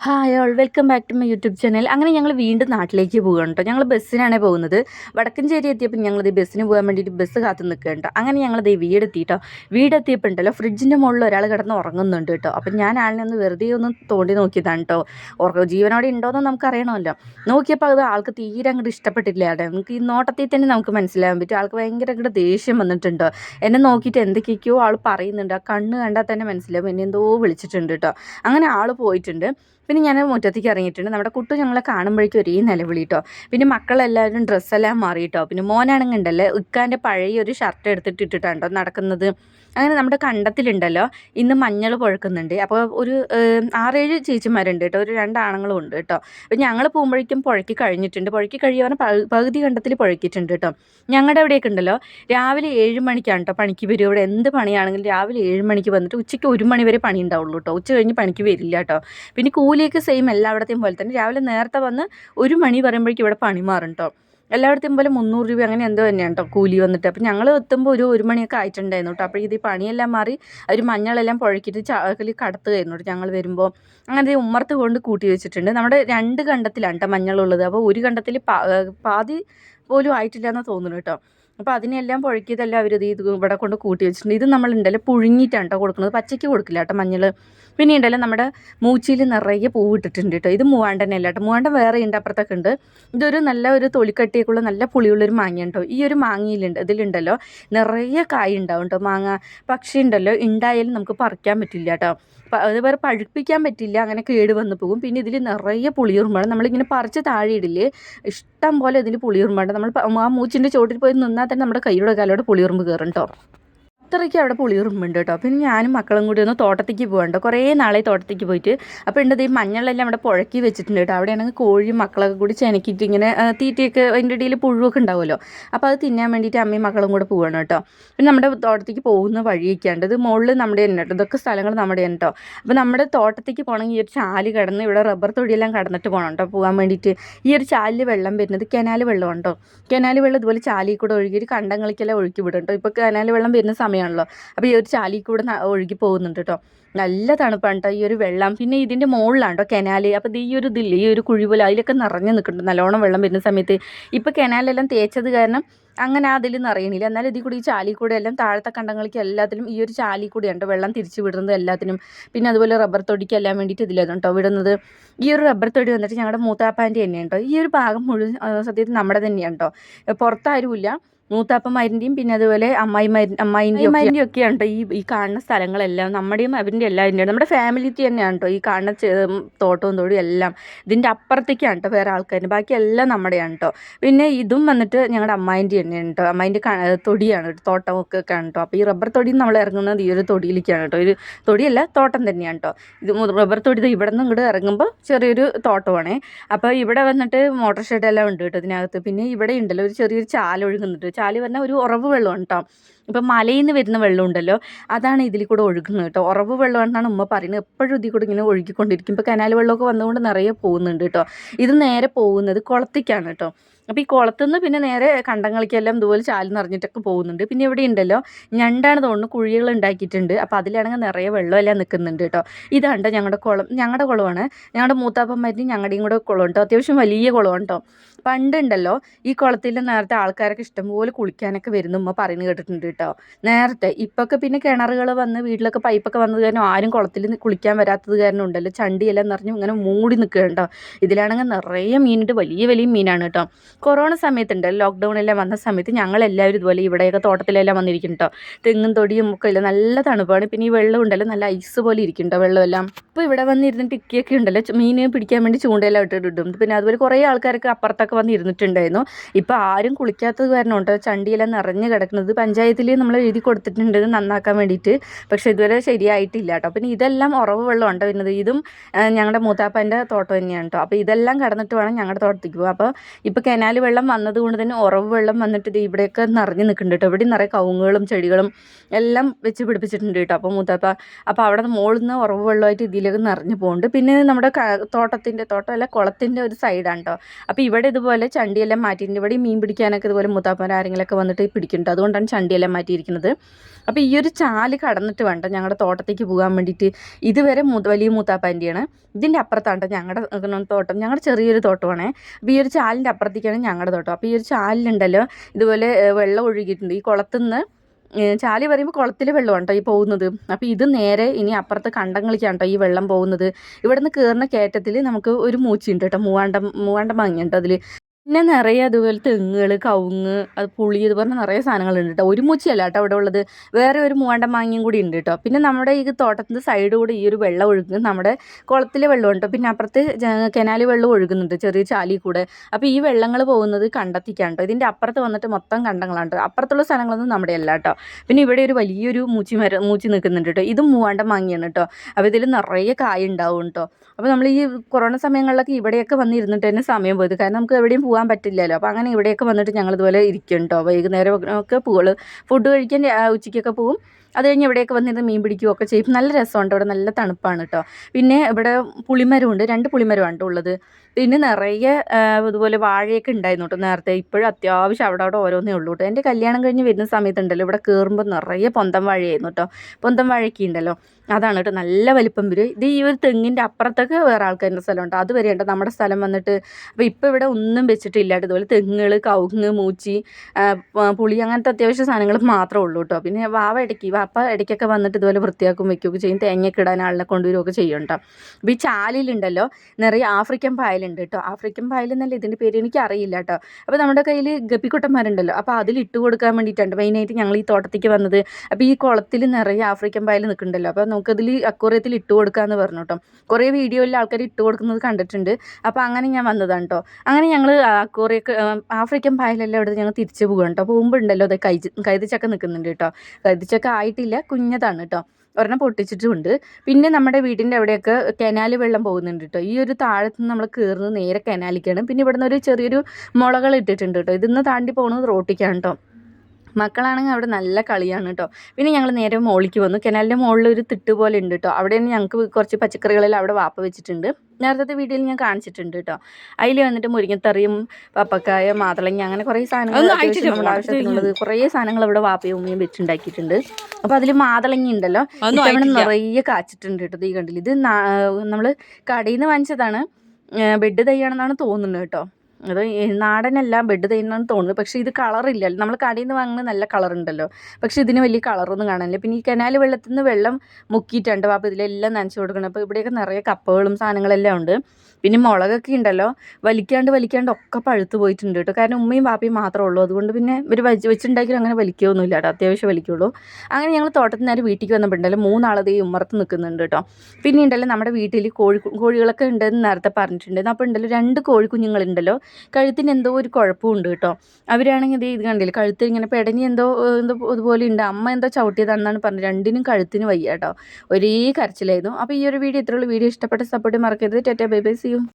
Hi all welcome back to my YouTube channel അങ്ങനെ ഞങ്ങൾ വീണ്ടും നാട്ടിലേക്ക് പോവുകയാണ് കേട്ടോ ഞങ്ങൾ ബസ്സിനാണ് പോകുന്നത്. വടക്കഞ്ചേരി എത്തിയപ്പോൾ ഞങ്ങൾ ഈ ബസ്സിന് പോകാൻ വേണ്ടിയിട്ട് ബസ് കാത്തു നിൽക്കുകയാണ് കേട്ടോ അങ്ങനെ ഞങ്ങൾ ദേ വീടെത്തി കേട്ടോ വീടെത്തിയപ്പോൾ ഉണ്ടല്ലോ ഫ്രിഡ്ജിന്റെ മുകളിൽ ഒരാൾ കിടന്ന് ഉറങ്ങുന്നുണ്ട് കേട്ടോ അപ്പം ഞാൻ ആളിനെ ഒന്ന് വെറുതെ ഒന്ന് തോണ്ടി നോക്കിയതാണ് കേട്ടോ ഉറക്ക ജീവനോടെ ഉണ്ടോയെന്ന് നമുക്കറിയണമല്ലോ. നോക്കിയപ്പോൾ അത് ആൾക്ക് തീരെ അങ്ങോട്ട് ഇഷ്ടപ്പെട്ടില്ല കേട്ടോ. നമുക്ക് ഈ നോട്ടത്തിൽ തന്നെ നമുക്ക് മനസ്സിലാകാൻ പറ്റും. ആൾക്ക് ഭയങ്കര അങ്ങോട്ട് ദേഷ്യം വന്നിട്ടുണ്ടോ എന്നെ നോക്കിയിട്ട് എന്തൊക്കെയൊക്കെയോ ആൾ പറയുന്നുണ്ട്. ആ കണ്ണ് കണ്ടാൽ തന്നെ മനസ്സിലാവും. എന്നെ എന്തോ വിളിച്ചിട്ടുണ്ട് കേട്ടോ അങ്ങനെ ആൾ പോയിട്ടുണ്ട്. പിന്നെ ഞാൻ മുറ്റത്തേക്ക് ഇറങ്ങിയിട്ടുണ്ട്. നമ്മുടെ കുട്ടു ഞങ്ങളെ കാണുമ്പോഴേക്കും ഒരേ നിലവിളി കേട്ടോ പിന്നെ മക്കളെല്ലാവരും ഡ്രസ്സെല്ലാം മാറിയിട്ടോ. പിന്നെ മോനാണെങ്കിൽ ഉണ്ടല്ലേ ഇക്കാന്റെ പഴയ ഒരു ഷർട്ട് എടുത്തിട്ട് ഇട്ടിട്ടാണ് നടക്കുന്നത്. അങ്ങനെ നമ്മുടെ കണ്ടത്തിലുണ്ടല്ലോ. ഇന്ന് മഞ്ഞൾ പുഴക്കുന്നുണ്ട്. അപ്പോൾ ഒരു ആറേഴ് ചേച്ചിമാരുണ്ട് കേട്ടോ. ഒരു രണ്ടാണുങ്ങളും ഉണ്ട് കേട്ടോ. അപ്പോൾ ഞങ്ങൾ പോകുമ്പോഴേക്കും പുഴക്കി കഴിഞ്ഞിട്ടുണ്ട്. പുഴക്കി കഴിയുവാൻ പകുതി കണ്ടത്തിൽ പുഴക്കിയിട്ടുണ്ട് കേട്ടോ. ഞങ്ങളുടെ അവിടെയൊക്കെ ഉണ്ടല്ലോ. രാവിലെ ഏഴ് മണിക്കാണ് കേട്ടോ പണിക്ക് വരും ഇവിടെ എന്ത് പണിയാണെങ്കിലും രാവിലെ ഏഴ് മണിക്ക് വന്നിട്ട് ഉച്ചയ്ക്ക് ഒരു മണി വരെ പണി ഉണ്ടാവുള്ളൂ കേട്ടോ. ഉച്ച കഴിഞ്ഞ് പണിക്ക് വരില്ല കേട്ടോ. പിന്നെ കൂലിയൊക്കെ സെയിം എല്ലായിടത്തെയും പോലെ തന്നെ രാവിലെ നേരത്തെ വന്ന് ഒരു മണി പറയുമ്പോഴേക്കും ഇവിടെ പണി മാറും കേട്ടോ. എല്ലായിടത്തും പോലെ മുന്നൂറ് രൂപ അങ്ങനെ എന്തോ തന്നെയാണ് കേട്ടോ കൂലി വന്നിട്ട്. അപ്പം ഞങ്ങൾ എത്തുമ്പോൾ ഒരു ഒരു മണിയൊക്കെ ആയിട്ടുണ്ടായിരുന്നു കേട്ടോ അപ്പോൾ ഇത് പണിയെല്ലാം മാറി അവർ മഞ്ഞളെല്ലാം പുഴക്കിട്ട് ചാക്കിൽ കടത്തുകയായിരുന്നു ഞങ്ങൾ വരുമ്പോൾ അങ്ങനെ ഉമ്മർത്ത് കൊണ്ട് കൂട്ടി വെച്ചിട്ടുണ്ട്. നമ്മുടെ രണ്ട് കണ്ടത്തിലാണ് കേട്ടോ മഞ്ഞളുള്ളത്. അപ്പോൾ ഒരു കണ്ടത്തിൽ പാതി പോലും ആയിട്ടില്ല എന്ന് തോന്നുന്നു കേട്ടോ അപ്പോൾ അതിനെല്ലാം പുഴക്കിയതെല്ലാം അവർ ഇത് ഇവിടെ കൊണ്ട് കൂട്ടി വെച്ചിട്ടുണ്ട്. ഇത് നമ്മൾ ഉണ്ടല്ലോ പുഴുങ്ങിയിട്ടാണ് കേട്ടോ കൊടുക്കുന്നത്. പച്ചയ്ക്ക് കൊടുക്കില്ല കേട്ടോ മഞ്ഞൾ പിന്നെ ഉണ്ടല്ലോ നമ്മുടെ മൂച്ചിയിൽ നിറയെ പൂവിട്ടിട്ടുണ്ട് കേട്ടോ ഇത് മൂവാണ്ടൻ അല്ല കേട്ടോ മൂവാണ്ടൻ വേറെ ഉണ്ട് അപ്പുറത്തൊക്കെ ഉണ്ട് ഇതൊരു നല്ല ഒരു തൊലിക്കട്ടിയൊക്കെയുള്ള നല്ല പുളിയുള്ളൊരു മാങ്ങ ഉണ്ടോ ഈ ഒരു മാങ്ങയിലുണ്ട് ഇതിലുണ്ടല്ലോ നിറയെ കായ ഉണ്ടാവും കേട്ടോ മാങ്ങ പക്ഷി ഉണ്ടല്ലോ ഉണ്ടായാലും നമുക്ക് പറിക്കാൻ പറ്റില്ല കേട്ടോ അതുപോലെ പഴുപ്പിക്കാൻ പറ്റില്ല അങ്ങനെ കേട് വന്ന് പോകും. പിന്നെ ഇതിൽ നിറയെ പുളിയുറുമ്പാണ് നമ്മളിങ്ങനെ പറിച്ച് താഴെ ഇടില്ലേ ഇഷ്ടം പോലെ ഇതിൽ പുളിയുറുമ്പാണ് നമ്മൾ ആ മൂച്ചിന്റെ ചോട്ടിൽ പോയി നിന്നാൽ തന്നെ നമ്മുടെ കൈയുടെ കാലോടെ പുളിയുറുമ്പ് കയറും കേട്ടോ അത്രയ്ക്ക് അവിടെ പുളിയുറുമ്പുണ്ട് കേട്ടോ പിന്നെ ഞാനും മക്കളും കൂടി ഒന്ന് തോട്ടത്തേക്ക് പോകണ്ട കുറേ നാളെ തോട്ടത്തേക്ക് പോയിട്ട്. അപ്പോൾ ഉണ്ട് ഈ മഞ്ഞളെല്ലാം അവിടെ പുഴക്കി വെച്ചിട്ടുണ്ട് കേട്ടോ അവിടെയാണെങ്കിൽ കോഴിയും മക്കളൊക്കെ കൂടി ചെനക്കിയിട്ട് ഇങ്ങനെ തീറ്റയൊക്കെ അതിന്റെ ഇടയിൽ പുഴുവൊക്കെ ഉണ്ടാവുമല്ലോ. അപ്പോൾ അത് തിന്നാൻ വേണ്ടിയിട്ട് അമ്മയും മക്കളും കൂടെ പോവാണ് കേട്ടോ പിന്നെ നമ്മുടെ തോട്ടത്തേക്ക് പോകുന്ന വഴിയൊക്കെയാണ് ഇത് മുകളിൽ നമ്മുടെ തന്നെ കേട്ടോ ഇതൊക്കെ സ്ഥലങ്ങൾ നമ്മുടെ തന്നെ കേട്ടോ അപ്പോൾ നമ്മുടെ തോട്ടത്തേക്ക് പോകണമെങ്കിൽ ഈ ഒരു ചാൽ കടന്ന് ഇവിടെ റബ്ബർ തൊടിയെല്ലാം കടന്നിട്ട് പോകണം കേട്ടോ പോകാൻ വേണ്ടിയിട്ട്. ഈ ഒരു ചാലിൽ വെള്ളം വരുന്നത് കനാൽ വെള്ളം ഉണ്ടോ കനാൽ വെള്ളം ഇതുപോലെ ചാലിൽ കൂടെ ഒഴുകി ഒരു കണ്ടങ്ങളിക്കെല്ലാം ഒഴുക്കി വിടും കേട്ടോ ഇപ്പോൾ കനാൽ വെള്ളം വരുന്ന സമയം സമയമാണല്ലോ അപ്പോൾ ഈ ഒരു ചാലി കൂടെ ഒഴുകി പോകുന്നുണ്ട് കേട്ടോ നല്ല തണുപ്പാണ് കേട്ടോ ഈ ഒരു വെള്ളം. പിന്നെ ഇതിന്റെ മുകളിലാണ് കേട്ടോ കനാല്. അപ്പോൾ ഈ ഒരു ഇതില്ല ഈ ഒരു കുഴി പോലെ അതിലൊക്കെ നിറഞ്ഞു നിൽക്കുന്നുണ്ട്. നല്ലോണം വെള്ളം വരുന്ന സമയത്ത്. ഇപ്പോൾ കനാലെല്ലാം തേച്ചത് കാരണം അങ്ങനെ അതിൽ നിറയണില്ല. എന്നാലും ഇതിൽ കൂടി ഈ ചാലി കൂടെ എല്ലാം താഴത്തെ കണ്ടങ്ങൾക്ക് എല്ലാത്തിലും ഈ ഒരു ചാലി കൂടെയാണ് വെള്ളം തിരിച്ചു വിടുന്നത് എല്ലാത്തിനും. പിന്നെ അതുപോലെ റബ്ബർ തൊടിക്ക് എല്ലാം വേണ്ടിയിട്ട് ഇതിലാണ് കേട്ടോ വിടുന്നത്. ഈ ഒരു റബ്ബർ തൊടി വന്നിട്ട് ഞങ്ങളുടെ മൂത്താപ്പാന്റെ തന്നെയാണ് കേട്ടോ ഈ ഒരു ഭാഗം മുഴുവൻ സത്യത്തിൽ നമ്മുടെ തന്നെയാണ് കേട്ടോ പുറത്താരുമില്ല. മൂത്താപ്പന്മാരിന്റെയും പിന്നെ അതുപോലെ അമ്മായിമാരി അമ്മായിന്റെയും ഒക്കെയാണ് കേട്ടോ ഈ ഈ കാണുന്ന സ്ഥലങ്ങളെല്ലാം. നമ്മുടെയും അവരിന്റെ എല്ലാവരുടെയും നമ്മുടെ ഫാമിലിക്ക് തന്നെയാണ് കേട്ടോ ഈ കാണുന്ന തോട്ടവും തോടും എല്ലാം. ഇതിന്റെ അപ്പുറത്തേക്കാണ് കേട്ടോ വേറെ ആൾക്കാർ ബാക്കി എല്ലാം നമ്മുടെയാണ് കേട്ടോ. പിന്നെ ഇതും വന്നിട്ട് ഞങ്ങളുടെ അമ്മായിന്റെ തന്നെയാണ് കേട്ടോ. അമ്മായിന്റെ തൊടിയാണ് തോട്ടം ഒക്കെ കേട്ടോ. അപ്പോൾ ഈ റബ്ബർ തൊടി നമ്മൾ ഇറങ്ങുന്നത് ഈ ഒരു തൊടിയിലേക്കാണ് കേട്ടോ. ഒരു തൊടിയല്ല തോട്ടം തന്നെയാണ് കേട്ടോ. ഇത് റബ്ബർ തൊടി ഇവിടെ നിന്ന് ഇങ്ങോട്ട് ഇറങ്ങുമ്പോൾ ചെറിയൊരു തോട്ടമാണേ. അപ്പോൾ ഇവിടെ വന്നിട്ട് മോട്ടോർ ഷെഡെല്ലാം ഉണ്ട് കേട്ടോ ഇതിനകത്ത്. പിന്നെ ഇവിടെ ഉണ്ടല്ലോ ഒരു ചെറിയൊരു ചാല ഒഴുകുന്നുണ്ട്. ചാൽ പറഞ്ഞാൽ ഒരു ഉറവ് വെള്ളം കേട്ടോ ഇപ്പം മലയിൽ നിന്ന് വരുന്ന വെള്ളം ഉണ്ടല്ലോ അതാണ് ഇതിൽ കൂടെ ഒഴുകുന്നത് കേട്ടോ. ഉറവ് വെള്ളമാണെന്നാണ് ഉമ്മ പറയുന്നത്. എപ്പോഴും ഇതിൽ കൂടെ ഇങ്ങനെ ഒഴുകിക്കൊണ്ടിരിക്കും. ഇപ്പോൾ കനാൽ വെള്ളമൊക്കെ വന്നുകൊണ്ട് നിറയെ പോകുന്നുണ്ട് കേട്ടോ. ഇത് നേരെ പോകുന്നത് കുളത്തേക്കാണ് കേട്ടോ. അപ്പോൾ ഈ കുളത്തുനിന്ന് പിന്നെ നേരെ കണ്ടങ്ങളിക്കെല്ലാം ഇതുപോലെ ചാൽ നിറഞ്ഞിട്ടൊക്കെ പോകുന്നുണ്ട്. പിന്നെ ഇവിടെ ഉണ്ടല്ലോ ഞണ്ടാണ് തോന്നുന്നു കുഴികൾ ഉണ്ടാക്കിയിട്ടുണ്ട്. അപ്പോൾ അതിലാണെങ്കിൽ നിറയെ വെള്ളമെല്ലാം നിൽക്കുന്നുണ്ട് കേട്ടോ. ഇതാണ് ഞങ്ങളുടെ കുളം ഞങ്ങളുടെ കുളമാണ്. ഞങ്ങളുടെ മൂത്താപ്പന്മാരുടെയും ഞങ്ങളുടെയും കൂടെ കുളം കേട്ടോ. അത്യാവശ്യം വലിയ കുളമാണ് കേട്ടോ. പണ്ടുണ്ടല്ലോ ഈ കുളത്തിൽ നേരത്തെ ആൾക്കാരൊക്കെ ഇഷ്ടംപോലെ കുളിക്കാനൊക്കെ വരുന്ന ഉമ്മ പറയുന്നത് കേട്ടിട്ടുണ്ട് കേട്ടോ. നേരത്തെ ഇപ്പൊക്കെ പിന്നെ കിണറുകൾ വന്ന് വീട്ടിലൊക്കെ പൈപ്പൊക്കെ വന്നത് കാരണം ആരും കുളത്തിൽ കുളിക്കാൻ വരാത്തത് കാരണം ഉണ്ടല്ലോ. ചണ്ടിയെല്ലാം നിറഞ്ഞു ഇങ്ങനെ മൂടി നിൽക്കുക കേട്ടോ. ഇതിലാണെങ്കിൽ നിറയെ മീനിട്ട് വലിയ വലിയ മീനാണ് കേട്ടോ. കൊറോണ സമയത്തുണ്ട് ലോക്ക്ഡൗണെല്ലാം വന്ന സമയത്ത് ഞങ്ങളെല്ലാവരും ഇതുപോലെ ഇവിടെയൊക്കെ തോട്ടത്തിലെല്ലാം വന്നിരിക്കും കേട്ടോ. തെങ്ങും തൊടിയും ഒക്കെ ഇല്ല. നല്ല തണുപ്പാണ്. പിന്നെ ഈ വെള്ളം ഉണ്ടല്ലോ നല്ല ഐസ് പോലെ ഇരിക്കും കേട്ടോ വെള്ളമെല്ലാം. അപ്പോൾ ഇവിടെ വന്നിരുന്നിട്ട് ഇക്കിയൊക്കെ ഉണ്ടല്ലോ. മീൻ പിടിക്കാൻ വേണ്ടി ചൂണ്ടയെല്ലാം ഇട്ടിട്ടും പിന്നെ അതുപോലെ കുറേ ആൾക്കാരൊക്കെ അപ്പുറത്തൊക്കെ വന്ന് ഇരുന്നിട്ടുണ്ടായിരുന്നു ഇപ്പോൾ ആരും കുളിക്കാത്തത് കാരണം കേട്ടോ ചണ്ടിയെല്ലാം നിറഞ്ഞു കിടക്കുന്നത് പഞ്ചായത്തിൽ നമ്മൾ എഴുതി കൊടുത്തിട്ടുണ്ട് നന്നാക്കാൻ വേണ്ടിയിട്ട്. പക്ഷേ ഇതുവരെ ശരിയായിട്ടില്ല കേട്ടോ. പിന്നെ ഇതെല്ലാം ഉറവ് വെള്ളമാണ് വരുന്നത്. ഇതും ഞങ്ങളുടെ മൂത്താപ്പന്റെ തോട്ടം തന്നെയാണ് കേട്ടോ. അപ്പോൾ ഇതെല്ലാം കടന്നിട്ട് വേണം ഞങ്ങളുടെ തോട്ടത്തേക്ക് പോകും അപ്പോൾ ഇപ്പോൾ കനാൽ വെള്ളം വന്നതുകൊണ്ട് തന്നെ ഉറവ് വെള്ളം വന്നിട്ട് ഇത് ഇവിടെയൊക്കെ നിറഞ്ഞു നിൽക്കുന്നുണ്ട് കേട്ടോ. ഇവിടെ നിറയെ കവുങ്ങുകളും ചെടികളും എല്ലാം വെച്ച് പിടിപ്പിച്ചിട്ടുണ്ട് കേട്ടോ. അപ്പോൾ മൂത്താപ്പ അപ്പോൾ അവിടെ നിന്ന് മുകളിൽ നിന്ന് ഉറവ് വെള്ളമായിട്ട് ഇതിലേക്ക് നിറഞ്ഞു പോകുന്നുണ്ട് പിന്നെ നമ്മുടെ തോട്ടത്തിന്റെ തോട്ടം അല്ല കുളത്തിന്റെ ഒരു സൈഡാണ് കേട്ടോ. അപ്പോൾ ഇവിടെ ഇതുപോലെ ചണ്ടിയെല്ലാം മാറ്റിയിട്ടുണ്ട്. ഇവിടെ മീൻ പിടിക്കാനൊക്കെ ഇതുപോലെ മൂത്താപ്പൻ ആരെങ്കിലുമൊക്കെ വന്നിട്ട് പിടിക്കുന്നുണ്ട്. അതുകൊണ്ടാണ് ചണ്ടിയെല്ലാം മാറ്റിയിരിക്കുന്നത്. അപ്പോൾ ഈ ഒരു ചാൽ കടന്നിട്ട് വേണ്ട ഞങ്ങളുടെ തോട്ടത്തേക്ക് പോകാൻ വേണ്ടിയിട്ട് ഇതുവരെ വലിയ മൂത്താപ്പാന്റെയാണ്. ഇതിന്റെ അപ്പുറത്താണ് ഞങ്ങളുടെ തോട്ടം. ഞങ്ങളുടെ ചെറിയൊരു തോട്ടമാണ്. അപ്പോൾ ഈ ഒരു ചാലിന്റെ അപ്പുറത്തേക്കാണ് ഞങ്ങളുടെ തോട്ടം. അപ്പോൾ ഈ ഒരു ചാലിലുണ്ടല്ലോ ഇതുപോലെ വെള്ളം ഒഴുകിയിട്ടുണ്ട്. ഈ കുളത്തിൽ നിന്ന് ചാലി പറയുമ്പോൾ കുളത്തിൽ വെള്ളമാണ് കേട്ടോ ഈ പോകുന്നത്. അപ്പോൾ ഇത് നേരെ ഇനി അപ്പുറത്ത് കണ്ടങ്ങളിലേക്കാണ് കേട്ടോ ഈ വെള്ളം പോകുന്നത്. ഇവിടെ നിന്ന് കയറുന്ന കയറ്റത്തിൽ നമുക്ക് ഒരു മൂച്ചിയുണ്ട് കേട്ടോ. മൂവാണ്ടം മൂവാണ്ടം മാങ്ങയുണ്ട് അതിൽ പിന്നെ നിറയെ അതുപോലെ തെങ്ങുകൾ കവുങ്ങ് അത് പുളി ഇതുപോലെ നിറയെ സാധനങ്ങളുണ്ട് കേട്ടോ ഒരു മൂച്ചിയല്ല കേട്ടോ അവിടെ ഉള്ളത്. വേറെ ഒരു മൂവാണ്ട മാങ്ങയും കൂടി ഉണ്ട് കേട്ടോ പിന്നെ നമ്മുടെ ഈ തോട്ടത്തിന്റെ സൈഡ് കൂടെ ഈ ഒരു വെള്ളം ഒഴുകുന്നത് നമ്മുടെ കുളത്തിലെ വെള്ളം കേട്ടോ പിന്നെ അപ്പുറത്ത് കനാലി വെള്ളം ഒഴുകുന്നുണ്ട് ചെറിയ ചാലി കൂടെ. അപ്പോൾ ഈ വെള്ളങ്ങൾ പോകുന്നത് കണ്ടെത്തിക്കാൻ കേട്ടോ ഇതിന്റെ അപ്പുറത്ത് വന്നിട്ട് മൊത്തം കണ്ടങ്ങളാണ് കേട്ടോ അപ്പുറത്തുള്ള സ്ഥലങ്ങളൊന്നും നമ്മുടെ അല്ല കേട്ടോ പിന്നെ ഇവിടെ ഒരു വലിയൊരു മൂച്ചി മര മൂച്ചി നിൽക്കുന്നുണ്ട് കേട്ടോ ഇതും മൂവാണ്ട മാങ്ങയാണ് കേട്ടോ അപ്പോൾ ഇതിൽ നിറയെ കായ ഉണ്ടാവും കേട്ടോ അപ്പോൾ നമ്മൾ ഈ കൊറോണ സമയങ്ങളിലൊക്കെ ഇവിടെയൊക്കെ വന്നിരുന്നിട്ട് തന്നെ സമയം പോയത്. കാരണം നമുക്ക് എവിടെയും പോകാൻ പറ്റില്ലല്ലോ. അപ്പോൾ അങ്ങനെ ഇവിടെയൊക്കെ വന്നിട്ട് ഞങ്ങളിതുപോലെ ഇരിക്കും കേട്ടോ വൈകുന്നേരം ഒക്കെ പോകുള്ളൂ ഫുഡ് കഴിക്കാൻ ഉച്ചയ്ക്കൊക്കെ പോകും അത് കഴിഞ്ഞ് ഇവിടെയൊക്കെ വന്നിരുന്ന് മീൻ പിടിക്കുകയൊക്കെ ചെയ്യും. നല്ല രസമുണ്ട്. ഇവിടെ നല്ല തണുപ്പാണ് കേട്ടോ. പിന്നെ ഇവിടെ പുളിമരമുണ്ട് രണ്ട് പുളിമരമാണ് ഉള്ളത്. പിന്നെ നിറയെ ഇതുപോലെ വാഴയൊക്കെ ഉണ്ടായിരുന്നു കേട്ടോ നേരത്തെ. ഇപ്പോഴും അത്യാവശ്യം അവിടെ അവിടെ ഓരോന്നേ ഉള്ളൂ കേട്ടോ. എന്റെ കല്യാണം കഴിഞ്ഞ് വരുന്ന സമയത്തുണ്ടല്ലോ ഇവിടെ കയറുമ്പോൾ നിറയെ പൊന്തം വാഴയായിരുന്നു കേട്ടോ. പൊന്തം വാഴയൊക്കെ ഉണ്ടല്ലോ. അതാണ് കേട്ടോ നല്ല വലിപ്പം വരും. ഇത് ഈ ഒരു തെങ്ങിന്റെ അപ്പുറത്തൊക്കെ വേറെ ആൾക്കാരുടെ സ്ഥലമുണ്ട്. അത് വരെയുണ്ട് നമ്മുടെ സ്ഥലം വന്നിട്ട് അപ്പോൾ ഇപ്പോൾ ഇവിടെ ഒന്നും വെച്ചിട്ടില്ല ഇതുപോലെ തെങ്ങുകൾ കവുങ്ങ് മൂച്ചി പുളി അങ്ങനത്തെ അത്യാവശ്യ സാധനങ്ങൾ മാത്രമേ ഉള്ളൂ കേട്ടോ. പിന്നെ വാവ ഇടയ്ക്ക് വാപ്പ ഇടയ്ക്കൊക്കെ വന്നിട്ട് ഇതുപോലെ വൃത്തിയാക്കും വെക്കുകയൊക്കെ ചെയ്യും. തേങ്ങയൊക്കെ ആളിനെ കൊണ്ടുവരികയൊക്കെ ചെയ്യും കേട്ടോ. അപ്പോൾ ഈ ചാലിലുണ്ടല്ലോ നിറയെ ആഫ്രിക്കൻ പായലുണ്ട് കേട്ടോ. ആഫ്രിക്കൻ പായൽ എന്നല്ല ഇതിന്റെ പേര് എനിക്ക് അറിയില്ല കേട്ടോ. അപ്പോൾ നമ്മുടെ കയ്യിൽ ഗപ്പിക്കുട്ടന്മാരുണ്ടല്ലോ. അപ്പോൾ അതിൽ ഇട്ട് കൊടുക്കാൻ വേണ്ടിയിട്ടുണ്ട് മെയിനായിട്ട് ഞങ്ങൾ ഈ തോട്ടത്തേക്ക് വന്നത്. അപ്പോൾ ഈ കുളത്തിൽ നിറയെ ആഫ്രിക്കൻ പായൽ നിൽക്കുന്നുണ്ടല്ലോ. അപ്പോൾ നമുക്കതിൽ അക്വറിയത്തിൽ ഇട്ട് കൊടുക്കാമെന്ന് പറഞ്ഞു കേട്ടോ. കുറേ വീഡിയോയിൽ ആൾക്കാർ ഇട്ട് കൊടുക്കുന്നത് കണ്ടിട്ടുണ്ട്. അപ്പോൾ അങ്ങനെ ഞാൻ വന്നതാണ് കേട്ടോ. അങ്ങനെ ഞങ്ങൾ അക്വറിയൊക്കെ ആഫ്രിക്കൻ പായലെല്ലാം എടുത്ത് ഞങ്ങൾ തിരിച്ചു പോകുക കേട്ടോ. പോകുമ്പോൾ ഉണ്ടല്ലോ അത് കൈ കൈതിച്ചക്ക നിൽക്കുന്നുണ്ട് കേട്ടോ. കൈതിച്ചക്ക ആയിട്ടില്ല. കുഞ്ഞതാണ് കേട്ടോ ഒരെണ്ണം പൊട്ടിച്ചിട്ടുമുണ്ട്. പിന്നെ നമ്മുടെ വീടിന്റെ അവിടെയൊക്കെ കനാൽ വെള്ളം പോകുന്നുണ്ട് കേട്ടോ ഈ ഒരു താഴത്ത് നമ്മൾ കയറുന്നത് നേരെ കനാലിക്കാണ്. പിന്നെ ഇവിടുന്ന് ഒരു ചെറിയൊരു മുളകൾ ഇട്ടിട്ടുണ്ട് കേട്ടോ ഇതിന്ന് താണ്ടി പോകുന്നത് റോട്ടിക്കാണ് കേട്ടോ മക്കളാണെങ്കിൽ അവിടെ നല്ല കളിയാണ് കേട്ടോ പിന്നെ ഞങ്ങൾ നേരെ മോളിക്ക് വന്നു. കനാലിന്റെ മുകളിൽ ഒരു തിട്ട് പോലെ ഉണ്ട് കേട്ടോ അവിടെ ഞങ്ങൾക്ക് കുറച്ച് പച്ചക്കറികളെല്ലാം അവിടെ വാപ്പ വെച്ചിട്ടുണ്ട്. നേരത്തെ വീഡിയോയിൽ ഞാൻ കാണിച്ചിട്ടുണ്ട് കേട്ടോ അതിൽ വന്നിട്ട് മുരിങ്ങത്തറിയും പപ്പക്കായ മാതളങ്ങ അങ്ങനെ കുറേ സാധനങ്ങൾ നമ്മുടെ ആവശ്യത്തിനുള്ളത് കുറേ സാധനങ്ങൾ ഇവിടെ വാപ്പയും ഉമ്മയും വെച്ചുണ്ടാക്കിയിട്ടുണ്ട്. അപ്പോൾ അതിൽ മാതളങ്ങ ഉണ്ടല്ലോ. ഇത്തവണ നിറയെ കാച്ചിട്ടുണ്ട് കേട്ടോ ഈ കണ്ടില്ല? ഇത് നമ്മൾ കടയിൽ നിന്ന് വാങ്ങിച്ചതാണ്. ബെഡ് തൈയാണെന്നാണ് തോന്നുന്നത് കേട്ടോ അത് നാടനല്ല ബെഡ് തൈന്നാണ് തോന്നുന്നത് പക്ഷേ ഇത് കളറില്ല. നമ്മൾ കടയിൽ നിന്ന് വാങ്ങുന്ന നല്ല കളർ ഉണ്ടല്ലോ പക്ഷേ ഇതിന് വലിയ കളറൊന്നും കാണാനില്ല. പിന്നെ ഈ കനാൽ വെള്ളത്തിൽ നിന്ന് വെള്ളം മുക്കിയിട്ടുണ്ട്. അപ്പോൾ ഇതിലെല്ലാം നനച്ച് കൊടുക്കണം. അപ്പോൾ ഇവിടെയൊക്കെ നിറയെ കപ്പകളും സാധനങ്ങളെല്ലാം ഉണ്ട്. പിന്നെ മുളകൊക്കെ ഉണ്ടല്ലോ. വലിക്കാണ്ട് വലിക്കാണ്ട് ഒക്കെ പഴുത്ത് പോയിട്ടുണ്ട് കേട്ടോ. കാരണം ഉമ്മയും പാപ്പയും മാത്രമേ ഉള്ളൂ. അതുകൊണ്ട് പിന്നെ ഇവർ വലിച്ച് വെച്ചുണ്ടാക്കിയാലും അങ്ങനെ വലിക്കുകയൊന്നുമില്ല കേട്ടോ. അത്യാവശ്യം വലിക്കുള്ളൂ. അങ്ങനെ ഞങ്ങൾ തോട്ടത്തിൽ നേരെ വീട്ടിലേക്ക് വന്നപ്പോണ്ടല്ലോ മൂന്നാളത് ഈ ഉമ്മറത്ത് നിൽക്കുന്നുണ്ട് കേട്ടോ. പിന്നെ ഉണ്ടല്ലോ നമ്മുടെ വീട്ടിൽ കോഴി കോഴികളൊക്കെ ഉണ്ടെന്ന് നേരത്തെ പറഞ്ഞിട്ടുണ്ടായിരുന്നു. അപ്പോൾ ഉണ്ടല്ലോ രണ്ട് കോഴിക്കുഞ്ഞുങ്ങളുണ്ടല്ലോ കഴുത്തിന് എന്തോ ഒരു കുഴപ്പമുണ്ട് കേട്ടോ. അവരാണെങ്കിൽ ഇത് കണ്ടില്ല കഴുത്തിൽ ഇങ്ങനെ പെടഞ്ഞ് എന്തോ എന്തോ ഇതുപോലെ ഉണ്ട്. അമ്മ എന്തോ ചവിട്ടിയതാണെന്നാണ് പറഞ്ഞത്. രണ്ടിനും കഴുത്തിന് വയ്യ കേട്ടോ. ഒരേ കരച്ചിലായിരുന്നു. അപ്പോൾ ഈ ഒരു വീഡിയോ ഇത്രയുള്ള വീഡിയോ ഇഷ്ടപ്പെട്ട സപ്പോർട്ട് മറക്കരുത്. ടെറ്റ ബൈ ബൈ സി യു